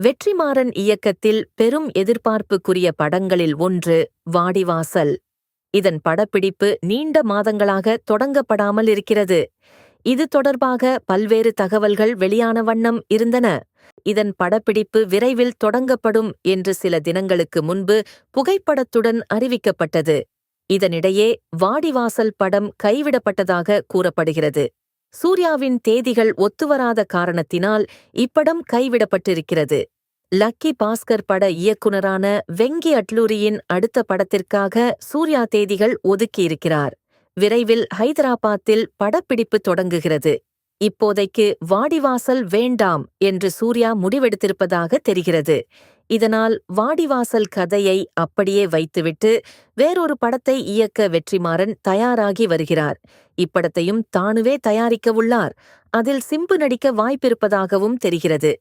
வெற்றிமாறன் இயக்கத்தில் பெரும் எதிர்பார்ப்புக்குரிய படங்களில் ஒன்று வாடிவாசல். இதன் படப்பிடிப்பு நீண்ட மாதங்களாக தொடங்கப்படாமல் இருக்கிறது. இது தொடர்பாக பல்வேறு தகவல்கள் வெளியான வண்ணம் இருந்தன. இதன் படப்பிடிப்பு விரைவில் தொடங்கப்படும் என்று சில தினங்களுக்கு முன்பு புகைப்படத்துடன் அறிவிக்கப்பட்டது. இதனிடையே வாடிவாசல் படம் கைவிடப்பட்டதாக கூறப்படுகிறது. சூர்யாவின் தேதிகள் ஒத்துவராத காரணத்தினால் இப்படம் கைவிடப்பட்டிருக்கிறது. லக்கி பாஸ்கர் பட இயக்குனரான வெங்கி அட்லூரியின் அடுத்த படத்திற்காக சூர்யா தேதிகள் ஒதுக்கியிருக்கிறார். விரைவில் ஹைதராபாத்தில் படப்பிடிப்பு தொடங்குகிறது. இப்போதைக்கு வாடிவாசல் வேண்டாம் என்று சூர்யா முடிவெடுத்திருப்பதாக தெரிகிறது. இதனால் வாடிவாசல் கதையை அப்படியே வைத்துவிட்டு வேறொரு படத்தை இயக்க வெற்றிமாறன் தயாராகி வருகிறார். இப்படத்தையும் தானுவே தயாரிக்க உள்ளார். அதில் சிம்பு நடிக்க வாய்ப்பிருப்பதாகவும் தெரிகிறது.